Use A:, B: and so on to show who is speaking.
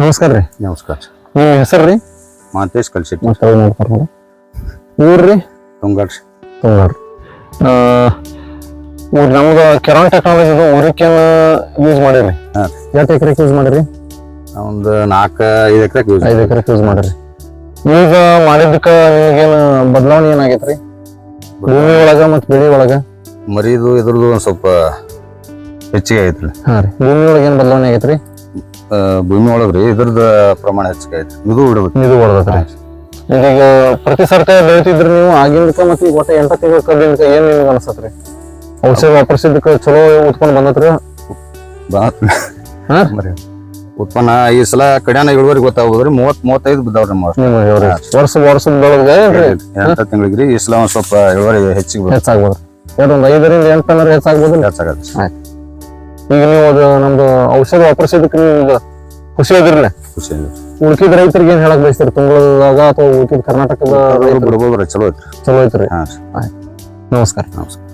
A: ನಮಸ್ಕಾರ ರೀ.
B: ನಮಸ್ಕಾರ.
A: ನಿಮ್ಮ ಹೆಸರು ರೀ?
B: ಮಾತೇಶ್ ಕಲ್ಸಿ
A: ಊರ್ರಿ ತುಂಗಾಡ್ ತುಂಗಾಡ್ ರೀ? ನಮ್ದು ಕೆರಾನ್ ಟೆಕ್ನಾಲಜಿ ಊರಿಕೇನು ಯೂಸ್ ಮಾಡಿರಿ. ಎಷ್ಟು ಎಕರೆಗೆ ಯೂಸ್ ಮಾಡಿರಿ?
B: ಒಂದು ನಾಲ್ಕು ಐದು ಎಕರೆ ಯೂಸ್
A: ಐದು ಎಕರೆಗೆ ಯೂಸ್ ಮಾಡಿರಿ. ಈಗ ಮಾಡಿದ್ದಕ್ಕೆ ನಿಮಗೇನು ಬದಲಾವಣೆ ಏನಾಗೈತೆ ರೀ ಭೂಮಿ ಒಳಗೆ ಮತ್ತು ಬೆಳೆ ಒಳಗೆ?
B: ಮರಿದು ಇದ್ರದ್ದು ಒಂದು ಸ್ವಲ್ಪ ಹೆಚ್ಚಿಗೆ ಐತ್ರಿ
A: ಹಾಂ ರೀ. ಭೂಮಿ ಒಳಗೆ ಏನು ಬದಲಾವಣೆ ಆಗೈತೆ ರೀ
B: ಭೂಮಿ ಒಳಗ್ರಿ ರೀ ಇದ್ರದ್ದು ಪ್ರಮಾಣ ಹೆಚ್ಚಿಗೆ ಐತ್ರಿ ಇದು ಬಿಡ್ಬೇಕು
A: ಇದು ಹೊಡೆದ್ರಿ ಈಗ ಪ್ರತಿ ಸರ್ಕಾರ ಬೆಳಿತಿದ್ರಿ ನೀವು ಆಗಿಂದಕ್ಕೆ ಮತ್ತೆ ಈಗ ಒಟ್ಟು ಎಂಟ ತಿಂಗಳ ಕಲ್ಲಿಂದಕ್ಕೆ ಏನು ನಿಮ್ಗೆ ಅನ್ಸತ್ರಿ? ಔಷಧ ವಾಪರ್ಸಿದ್ದಕ್ಕೆ ಚಲೋ ಉತ್ಪನ್ನ ಬಂದತ್ರಿ?
B: ಉತ್ಪನ್ನ ಈ ಸಲ ಕಡ್ಯಾನ ಇಳುವರಿ ಗೊತ್ತಾಗ್ರಿ ಮೂವತ್ ಮೂವತ್ತೈದು ಬಿದ್ದಾವ್ರಿ
A: ವರ್ಷ ವರ್ಷದ ಬೆಳಗ್ಗೆ
B: ಎಂಟ ತಿಂಗಳಿಗೆ ರೀ ಈ ಸಲ ಒಂದ್ ಸ್ವಲ್ಪ ಇಳುವರಿ ಹೆಚ್ಚಿಗೆ.
A: ಹೆಚ್ಚಾಗ್ಬೋದು ಒಂದು ಐದರಿಂದ ಎಂಟು ಅಂದ್ರೆ ಹೆಚ್ಚಾಗ್ಬೋದು
B: ಹೆಚ್ಚಾಗತ್ತೆ
A: ಈಗ ನೀವು ಅದು ನಮ್ದು ಔಷಧ ವಾಪರ್ಸೋದಕ್ಕೆ ನೀವು ಖುಷಿ ಅದಿರಲ್ಲ
B: ಖುಷಿ.
A: ಉಳ್ಕಿದ ರೈತರಿಗೆ ಏನ್ ಹೇಳಕ್ ಬಯಸ್ತೀರಿ? ತುಂಗಳದಾಗ ಅಥವಾ ಉಳ್ಕಿದ ಕರ್ನಾಟಕದ ರೈತರು?
B: ಚಲೋ ಐತ್ರಿ.
A: ಚಲೋ ಐತ್ರಿ. ನಮಸ್ಕಾರ.
B: ನಮಸ್ಕಾರ.